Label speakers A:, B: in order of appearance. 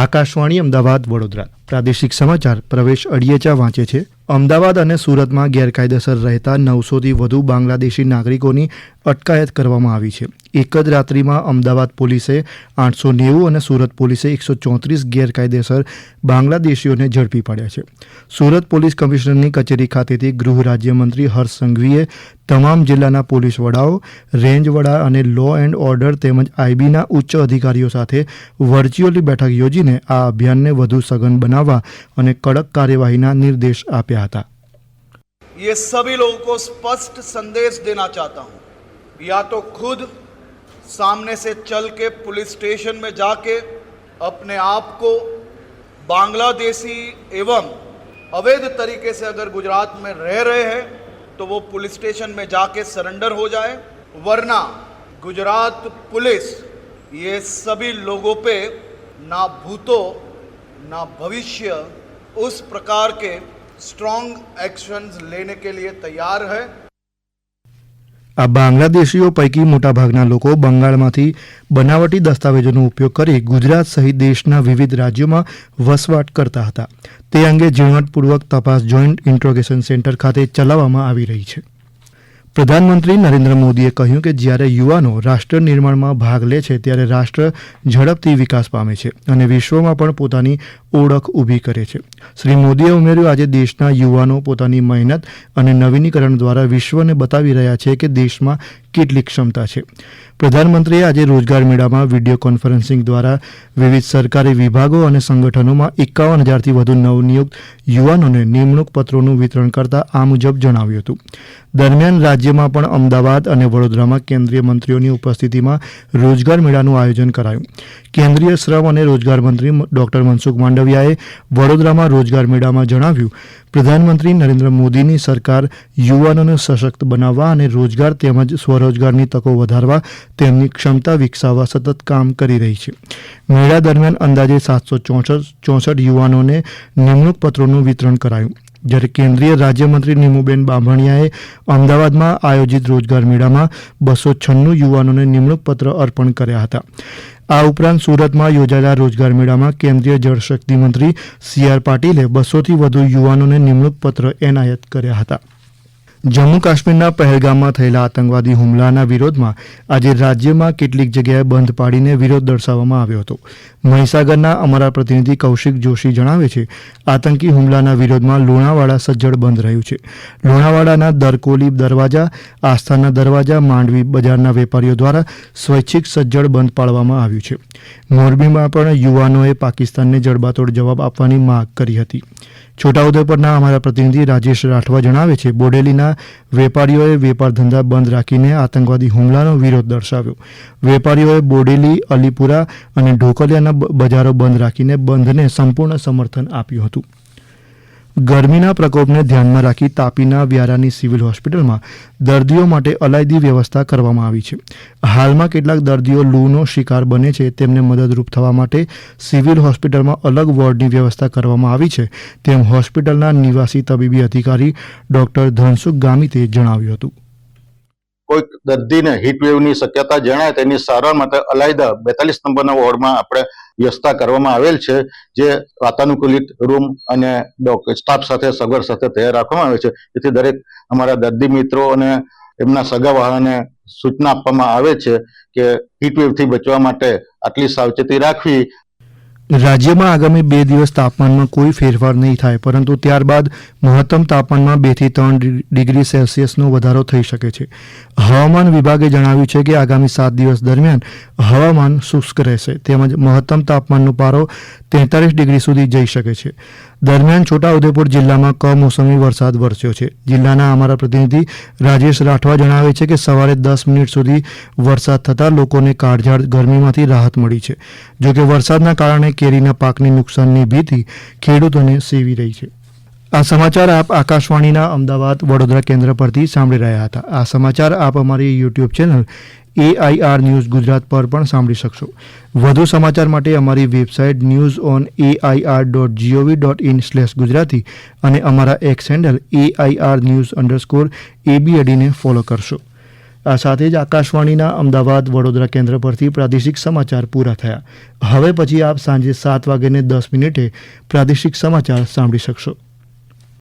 A: આકાશવાણી અમદાવાદ વડોદરા પ્રાદેશિક સમાચાર પ્રવેશ અડિયેચા વાંચે છે અમદાવાદ અને સુરતમાં ગેરકાયદેસર રહેતા નવસોથી વધુ બાંગ્લાદેશી નાગરિકોની અટકાયત કરવામાં આવી છે એક જ રાત્રિમાં અમદાવાદ પોલીસે આઠસો નેવું અને સુરત પોલીસે એકસો ચોત્રીસ ગેરકાયદેસર બાંગ્લાદેશીઓને ઝડપી પડ્યા છે સુરત પોલીસ કમિશનરની કચેરી ખાતેથી ગૃહ રાજ્યમંત્રી હર્ષ સંઘવીએ તમામ જિલ્લાના પોલીસ વડાઓ રેન્જ વડા અને લો એન્ડ ઓર્ડર તેમજ આઈબીના ઉચ્ચ અધિકારીઓ સાથે વર્ચ્યુઅલી બેઠક યોજીને આ અભિયાનને વધુ સઘન બનાવવા અને કડક કાર્યવાહીના નિર્દેશ આપ્યા હતા
B: ये सभी लोगों को स्पष्ट संदेश देना चाहता हूं या तो खुद सामने से चल के पुलिस स्टेशन में जाके अपने आप को बांग्लादेशी एवं अवैध तरीके से अगर गुजरात में रह रहे हैं तो वो पुलिस स्टेशन में जाके सरेंडर हो जाए वरना गुजरात पुलिस ये सभी लोगों पे ना भूतो ना भविष्य उस प्रकार के स्ट्रॉन्ग एक्शंस लेने के लिए तैयार है
A: આ બાંગ્લાદેશીઓ પૈકી મોટાભાગના લોકો બંગાળમાંથી બનાવટી દસ્તાવેજોનો ઉપયોગ કરી ગુજરાત સહિત દેશના વિવિધ રાજ્યોમાં વસવાટ કરતા હતા તે અંગે ઝીણવટપૂર્વક તપાસ જોઈન્ટ ઇન્ટ્રોગેશન સેન્ટર ખાતે ચલાવવામાં આવી રહી છે પ્રધાનમંત્રી નરેન્દ્ર મોદીએ કહ્યું કે જ્યારે યુવાનો રાષ્ટ્ર નિર્માણમાં ભાગ લે છે ત્યારે રાષ્ટ્ર ઝડપથી વિકાસ પામે છે અને વિશ્વમાં પણ પોતાની ઓળખ ઊભી કરે છે શ્રી મોદીએ ઉમેર્યું આજે દેશના યુવાનો પોતાની મહેનત અને નવીનીકરણ દ્વારા વિશ્વને બતાવી રહ્યા છે કે દેશમાં કેટલી ક્ષમતા છે પ્રધાનમંત્રીએ આજે રોજગાર મેળામાં વિડીયો કોન્ફરન્સિંગ દ્વારા વિવિધ સરકારી વિભાગો અને સંગઠનોમાં એકાવન હજારથી વધુ નવનિયુક્ત યુવાનોને નિમણૂક પત્રોનું વિતરણ કરતા આ મુજબ જણાવ્યું હતું દરમિયાન રાજ્ય રાજ્યમાં પણ અમદાવાદ અને વડોદરામાં કેન્દ્રીય મંત્રીઓની ઉપસ્થિતિમાં રોજગાર મેળાનું આયોજન કરાયું કેન્દ્રીય શ્રમ અને રોજગાર મંત્રી ડોક્ટર મનસુખ માંડવિયાએ વડોદરામાં રોજગાર મેળામાં જણાવ્યું પ્રધાનમંત્રી નરેન્દ્ર મોદીની સરકાર યુવાનોને સશક્ત બનાવવા અને રોજગાર તેમજ સ્વરોજગારની તકો વધારવા તેમની ક્ષમતા વિકસાવવા સતત કામ કરી રહી છે મેળા દરમિયાન અંદાજે સાતસો ચોસઠ યુવાનોને નિમણૂક પત્રોનું વિતરણ કરાયું જ્યારે કેન્દ્રીય રાજ્યમંત્રી નિમુબેન બાંભણિયાએ અમદાવાદમાં આયોજિત રોજગાર મેળામાં બસો છન્નું યુવાનોને નિમણૂંકપત્ર અર્પણ કર્યા હતા આ ઉપરાંત સુરતમાં યોજાયેલા રોજગાર મેળામાં કેન્દ્રીય જળશક્તિ મંત્રી સી આર પાટીલે બસોથી વધુ યુવાનોને નિમણૂંકપત્ર એનાયત કર્યા હતા જમ્મુ કાશ્મીરના પહેલગામમાં થયેલા આતંકવાદી હુમલાના વિરોધમાં આજે રાજ્યમાં કેટલીક જગ્યાએ બંધ પાડીને વિરોધ દર્શાવવામાં આવ્યો હતો મહીસાગરના અમારા પ્રતિનિધિ કૌશિક જોશી જણાવે છે આતંકી હુમલાના વિરોધમાં લુણાવાડા સજ્જડ બંધ રહ્યું છે લુણાવાડાના દરકોલી દરવાજા આસ્થાના દરવાજા માંડવી બજારના વેપારીઓ દ્વારા સ્વૈચ્છિક સજ્જડ બંધ પાડવામાં આવ્યું છે મોરબીમાં પણ યુવાનોએ પાકિસ્તાનને જડબાતોડ જવાબ આપવાની માંગ કરી હતી છોટાઉદેપુરના અમારા પ્રતિનિધિ રાજેશ રાઠવા જણાવે છે બોડેલીના વેપારીઓએ વેપાર ધંધા બંધ રાખીને આતંકવાદી હુમલાનો વિરોધ દર્શાવ્યો વેપારીઓએ બોડેલી અલીપુરા અને ઢોકલિયાના બજારો બંધ રાખીને બંધને સંપૂર્ણ સમર્થન આપ્યું હતું ગરમીના પ્રકોપને ધ્યાનમાં રાખી તાપીના વ્યારાની સિવિલ હોસ્પિટલમાં દર્દીઓ માટે અલાયદી વ્યવસ્થા કરવામાં આવી છે હાલમાં કેટલાક દર્દીઓ લૂનો શિકાર બને છે તેમને મદદરૂપ થવા માટે સિવિલ હોસ્પિટલમાં અલગ વોર્ડની વ્યવસ્થા કરવામાં આવી છે તેમ હોસ્પિટલના નિવાસી તબીબી અધિકારી ડોક્ટર ધનસુખ ગામિતે જણાવ્યું હતું
C: કોઈક દર્દીને હીટવેવની શક્યતા જણાય તેની સારવાર માટે અલાયદા બેતાલીસ નંબરના વોર્ડમાં આપણે વ્યવસ્થા કરવામાં આવેલ છે જે વાતાનુકૂલિત રૂમ અને સ્ટાફ સાથે સગવડ સાથે તૈયાર રાખવામાં આવે છે જેથી દરેક અમારા દર્દી મિત્રો અને એમના સગા સગાવાહને સૂચના આપવામાં આવે છે કે હીટવેવથી બચવા માટે આટલી સાવચેતી રાખવી
A: રાજ્યમાં આગામી બે દિવસ તાપમાનમાં કોઈ ફેરફાર નહીં થાય પરંતુ ત્યારબાદ મહત્તમ તાપમાનમાં બેથી ત્રણ ડિગ્રી સેલ્સિયસનો વધારો થઈ શકે છે હવામાન વિભાગે જણાવ્યું છે કે આગામી સાત દિવસ દરમિયાન હવામાન શુષ્ક રહેશે તેમજ મહત્તમ તાપમાનનો પારો તેતાલીસ ડિગ્રી સુધી જઈ શકે છે દરમિયાન છોટાઉદેપુર જિલ્લામાં કમોસમી વરસાદ વરસ્યો છે જિલ્લાના અમારા પ્રતિનિધિ રાજેશ રાઠવા જણાવે છે કે સવારે દસ મિનિટ સુધી વરસાદ થતાં લોકોને કાળઝાળ ગરમીમાંથી રાહત મળી છે જોકે વરસાદના કારણે કેરીના પાકને નુકસાનની ભીતિ ખેડૂતોને સેવી રહી છે આ સમાચાર આપ આકાશવાણીના અમદાવાદ વડોદરા કેન્દ્ર પરથી સાંભળી રહ્યા હતા આ સમાચાર આપ અમારી YouTube channel AIR news Gujarat પર પણ સાંભળી શકશો વધુ સમાચાર માટે અમારી website news on AIR dot GOV dot in slash Gujarati અને અમારા X handle AIR news underscore એબીએડીને ફોલો કરશો આ સાથે જ આકાશવાણીના અમદાવાદ વડોદરા કેન્દ્ર પરથી પ્રાદેશિક સમાચાર પૂરા થયા હવે પછી આપ સાંજે સાત વાગ્યાને દસ મિનિટે પ્રાદેશિક સમાચાર સાંભળી શકશો